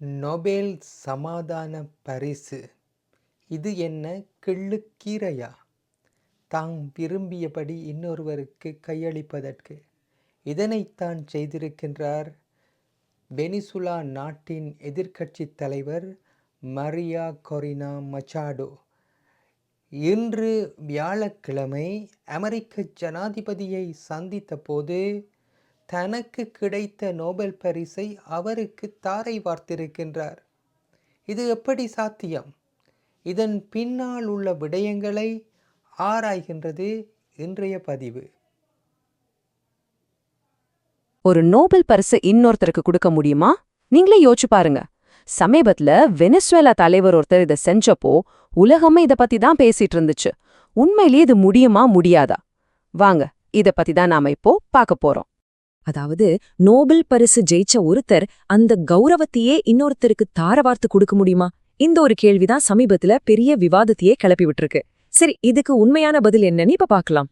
Nobel சமாதான பரிசு. இது என்ன கிள்ளுக்கீரையா? தாம் விரும்பியபடி இன்னொருவருக்கு கையளிப்பதற்கு. இதனைத்தான் செய்திருக்கின்றார் வெனிசுலா நாட்டின் எதிர்க்கட்சி தலைவர் மரியா கொரினா மச்சாடோ. இன்று வியாழக்கிழமை அமெரிக்க ஜனாதிபதியை சந்தித்த போது தனக்கு கிடைத்த நோபல் பரிசை அவருக்கு தாரை வார்த்திருக்கின்றார். இது எப்படி சாத்தியம்? இதன் பின்னால் உள்ள விடயங்களை ஆராய்கின்றது இன்றைய பதிவு. ஒரு நோபல் பரிசு இன்னொருத்தருக்கு கொடுக்க முடியுமா? நீங்களே யோசிச்சு பாருங்க. சமீபத்துல வெனிசுவேலா தலைவர் ஒருத்தர் இத செஞ்சப்போ உலகமே இத பத்தி தான் பேசிட்டு இருந்துச்சு. உண்மையிலேயே இது முடியுமா முடியாதா? வாங்க இத பத்தி தான் நாம இப்போ பார்க்க போறோம். அதாவது நோபல் பரிசு ஜெயிச்ச ஒருத்தர் அந்த கௌரவத்தையே இன்னொருத்தருக்கு தாரவார்த்து கொடுக்க முடியுமா? இந்த ஒரு கேள்விதான் சமீபத்துல பெரிய விவாதத்தையே கிளப்பி விட்டுருக்கு. சரி இதுக்கு உண்மையான பதில் என்னன்னு இப்ப பாக்கலாம்.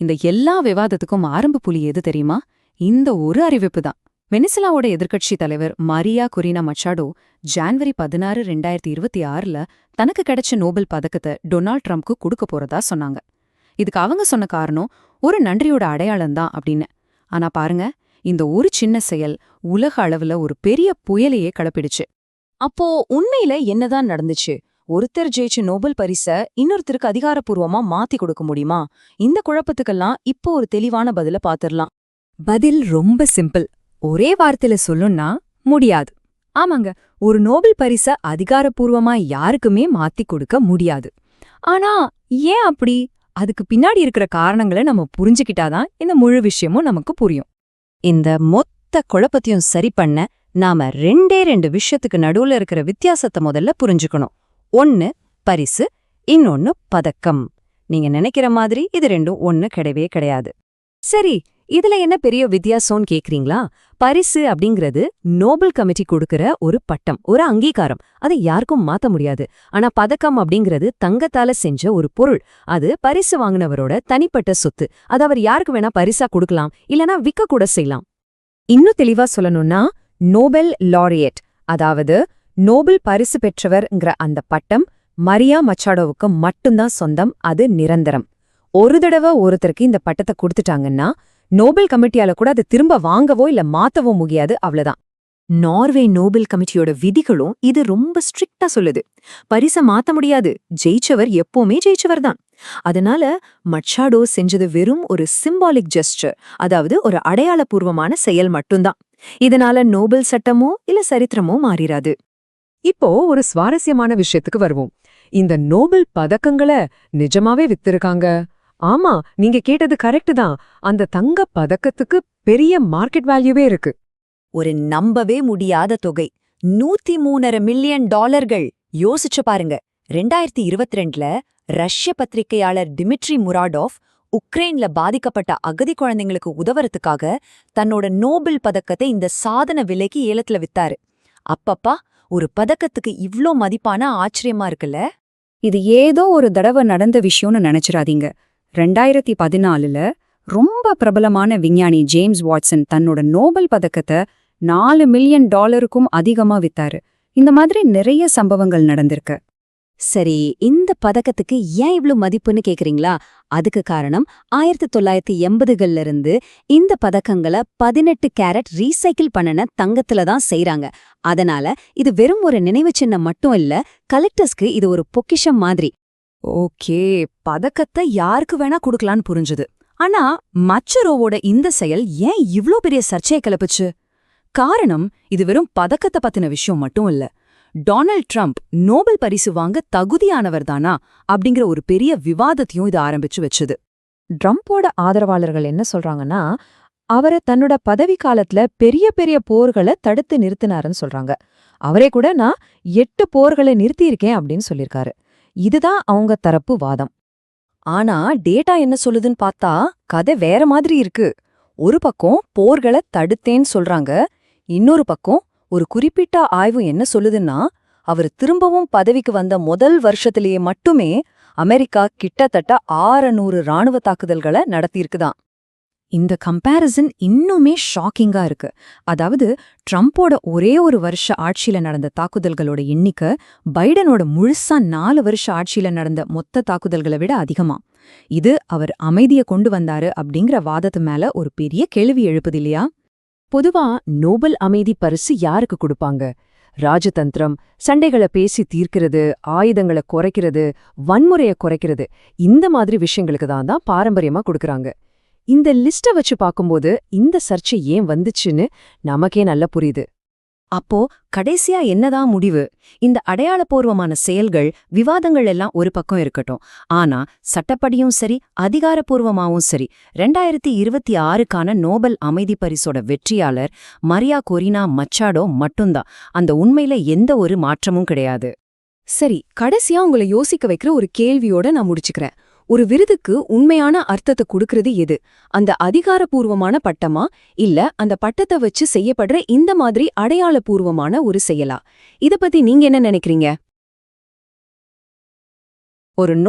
இந்த எல்லா விவாதத்துக்கும் ஆரம்ப புலி எது தெரியுமா? இந்த ஒரு அறிவிப்பு தான் வெனிசுலாவோட எதிர்க்கட்சி தலைவர் மரியா குரினா மச்சாடோ ஜான்வரி பதினாறு ரெண்டாயிரத்தி இருபத்தி ஆறுல தனக்கு கிடைச்ச நோபல் பதக்கத்தை டொனால்ட் ட்ரம்ப்க்கு கொடுக்க போறதா சொன்னாங்க. இதுக்கு அவங்க சொன்ன காரணம் ஒரு நன்றியோட அடையாளம் தான் அப்படின்னு. ஆனா பாருங்க இந்த ஒரு சின்ன செயல் உலக அளவுல ஒரு பெரிய புயலையே கலப்பிடுச்சு. அப்போ உண்மையில என்னதான் நடந்துச்சு? ஒருத்தர் ஜெயிச்ச நோபல் பரிச இன்னொருத்தருக்கு அதிகாரப்பூர்வமா மாத்தி கொடுக்க முடியுமா? இந்த குழப்பத்துக்கெல்லாம் இப்போ ஒரு தெளிவான பதில பாத்திரலாம். பதில் ரொம்ப சிம்பிள். ஒரே வார்த்தையில சொல்லும்னா முடியாது. ஆமாங்க ஒரு நோபல் பரிச அதிகாரப்பூர்வமா யாருக்குமே மாத்தி கொடுக்க முடியாது. ஆனா ஏன் அப்படி? அதுக்கு பின்னாடி இருக்கிற காரணங்களை நம்ம புரிஞ்சுக்கிட்டாதான் இந்த முழு விஷயமும் நமக்கு புரியும். இந்த மொத்த குழப்பத்தையும் சரி பண்ண நாம ரெண்டே ரெண்டு விஷயத்துக்கு நடுவுல இருக்கிற வித்தியாசத்தை முதல்ல புரிஞ்சுக்கணும். ஒன்னு பரிசு இன்னொன்னு பதக்கம். நீங்க நினைக்கிற மாதிரி இது ரெண்டும் ஒன்னு கிடையவே கிடையாது. சரி இதுல என்ன பெரிய வித்தியாசம்னு கேக்குறீங்களா? பரிசு அப்படிங்கிறது நோபல் கமிட்டி கொடுக்கிற ஒரு பட்டம் ஒரு அங்கீகாரம். அதை யாருக்கும் மாத்த முடியாது. ஆனா பதக்கம் அப்படிங்கிறது தங்கத்தால செஞ்ச ஒரு பொருள். அது பரிசு வாங்கினவரோட தனிப்பட்ட சொத்து. அது அவர் யாருக்கு வேணா பரிசா கொடுக்கலாம் இல்லனா விற்க கூட செய்யலாம். இன்னும் தெளிவா சொல்லணும்னா நோபல் லாரியேட் அதாவது நோபல் பரிசு பெற்றவர்ங்கிற அந்த பட்டம் மரியா மச்சாடோவுக்கு மட்டும்தான் சொந்தம் அது நிரந்தரம். ஒரு தடவை ஒருத்தருக்கு இந்த பட்டத்தை கொடுத்துட்டாங்கன்னா நோபல் கமிட்டியால கூட அதை திரும்ப வாங்கவோ இல்ல மாத்தவோ முடியாது அவ்வளவுதான் நார்வே நோபல் கமிட்டியோட விதிகளும் இது ரொம்ப ஸ்ட்ரிக்டா சொல்லுது. பரிச மாத்த முடியாது. ஜெயிச்சவர் எப்பவுமே ஜெயிச்சவர் தான். அதனால மட்சாடோ செஞ்சது வெறும் ஒரு சிம்பாலிக் ஜெஸ்டர் அதாவது ஒரு அடையாளபூர்வமான செயல் மட்டும்தான். இதனால நோபல் சட்டமோ இல்ல சரித்திரமோ மாறிராது. இப்போ ஒரு சுவாரஸ்யமான விஷயத்துக்கு வருவோம். இந்த நோபல் பதக்கங்களை நிஜமாவே வித்திருக்காங்க? ஆமா நீங்க கேட்டது கரெக்ட் தான். அந்த தங்க பதக்கத்துக்கு பெரிய மார்க்கெட் வேல்யூவே இருக்கு. ஒரு நம்பவே முடியாத தொகை. நூத்தி மூணரை மில்லியன் டாலர்கள். யோசிச்சு பாருங்க. ரெண்டாயிரத்தி இருபத்தி ரெண்டுல ரஷ்ய பத்திரிகையாளர் டிமிட்ரி முராடோவ் உக்ரைன்ல பாதிக்கப்பட்ட அகதி குழந்தைங்களுக்கு உதவறதுக்காக தன்னோட நோபல் பதக்கத்தை இந்த சாதன விலைக்கு ஏலத்துல வித்தாரு. அப்பப்பா ஒரு பதக்கத்துக்கு இவ்ளோ மதிப்பான ஆச்சரியமா இருக்குல்ல? இது ஏதோ ஒரு தடவை நடந்த விஷயம்னு நினைச்சிராதீங்க ரெண்டாயிரத்தி பதினாலுல ரொம்ப பிரபலமான விஞ்ஞானி ஜேம்ஸ் வாட்சன் தன்னோட நோபல் பதக்கத்தை நாலு மில்லியன் டாலருக்கும் அதிகமா வித்தாரு. இந்த மாதிரி நிறைய சம்பவங்கள் நடந்திருக்கு. சரி இந்த பதக்கத்துக்கு ஏன் இவ்ளோ மதிப்புன்னு கேக்குறீங்களா? அதுக்கு காரணம் ஆயிரத்தி தொள்ளாயிரத்தி எண்பதுகள்ல இருந்து இந்த பதக்கங்களை பதினெட்டு கேரட் ரீசைக்கிள் பண்ணன தங்கத்துல தான் செய்யறாங்க அதனால இது வெறும் ஒரு நினைவு சின்னம் மட்டும் இல்ல கலெக்டர்ஸ்க்கு இது ஒரு பொக்கிஷம் மாதிரி. ஓகே பதக்கத்தை யாருக்கு வேணா கொடுக்கலான்னு புரிஞ்சுது. ஆனா மச்சரோவோட இந்த செயல் ஏன் இவ்ளோ பெரிய சர்ச்சையை கிளப்புச்சு? காரணம் இது வெறும் பதக்கத்தை பத்தின விஷயம் மட்டும் இல்ல. டொனால்ட் ட்ரம்ப் நோபல் பரிசு வாங்க தகுதியானவர் தானா? அப்படிங்கிற ஒரு பெரிய விவாதத்தையும் இது ஆரம்பிச்சு வச்சுது. ட்ரம்ப்போட ஆதரவாளர்கள் என்ன சொல்றாங்கன்னா அவரை தன்னோட பதவி காலத்துல பெரிய பெரிய போர்களை தடுத்து நிறுத்தினாருன்னு சொல்றாங்க. அவரே கூட நான் எட்டு போர்களை நிறுத்தியிருக்கேன் அப்படின்னு சொல்லியிருக்காரு. இதுதான் அவங்க தரப்பு வாதம். ஆனா டேட்டா என்ன சொல்லுதுன்னு பார்த்தா கதை வேற மாதிரி இருக்கு. ஒரு பக்கம் போர்களை தடுத்தேன்னு சொல்றாங்க இன்னொரு பக்கம் ஒரு குறிப்பிட்ட ஆய்வு என்ன சொல்லுதுன்னா அவர் திரும்பவும் பதவிக்கு வந்த முதல் வருஷத்திலேயே மட்டுமே அமெரிக்கா கிட்டத்தட்ட ஆறநூறு ராணுவ தாக்குதல்களை நடத்தியிருக்குதாம் இந்த கம்பேரிசன் இன்னுமே ஷாக்கிங்கா இருக்கு. அதாவது ட்ரம்ப்போட ஒரே ஒரு வருஷ ஆட்சியில நடந்த தாக்குதல்களோட எண்ணிக்கை பைடனோட முழுசா நாலு வருஷ ஆட்சியில நடந்த மொத்த தாக்குதல்களை விட அதிகமா. இது அவர் அமைதியை கொண்டு வந்தாரு அப்படிங்கிற வாதத்து மேல ஒரு பெரிய கேள்வி எழுப்புது இல்லையா? பொதுவா நோபல் அமைதி பரிசு யாருக்கு கொடுப்பாங்க? ராஜதந்திரம் சண்டைகளை பேசி தீர்க்கிறது ஆயுதங்களை குறைக்கிறது வன்முறைய குறைக்கிறது இந்த மாதிரி விஷயங்களுக்கு தான் தான் பாரம்பரியமா கொடுக்கறாங்க. இந்த லிஸ்ட வச்சு பார்க்கும்போது இந்த சர்ச்சை ஏன் வந்துச்சுன்னு நமக்கே நல்லா புரியுது. அப்போ கடைசியா என்னதான் முடிவு? இந்த அடையாளபூர்வமான செயல்கள் விவாதங்கள் எல்லாம் ஒரு பக்கம் இருக்கட்டும். ஆனா சட்டப்படியும் சரி அதிகாரப்பூர்வமாவும் சரி ரெண்டாயிரத்தி இருபத்தி ஆறுக்கான நோபல் அமைதி பரிசோட வெற்றியாளர் மரியா கொரினா மச்சாடோ மட்டும்தான். அந்த உண்மையில எந்த ஒரு மாற்றமும் கிடையாது. சரி கடைசியா உங்களை யோசிக்க வைக்கிற ஒரு கேள்வியோட நான் முடிச்சுக்கிறேன். ஒரு விருதுக்கு உண்மையான அர்த்தத்தை கொடுக்கறது எது? அந்த அதிகாரபூர்வமான பட்டமா? இல்ல அந்த பட்டத்தை வச்சு செய்யப்படுற இந்த மாதிரி அடையாளபூர்வமான ஒரு செயலா? இத பத்தி நீங்க என்ன நினைக்கிறீங்க? ஒரு நோ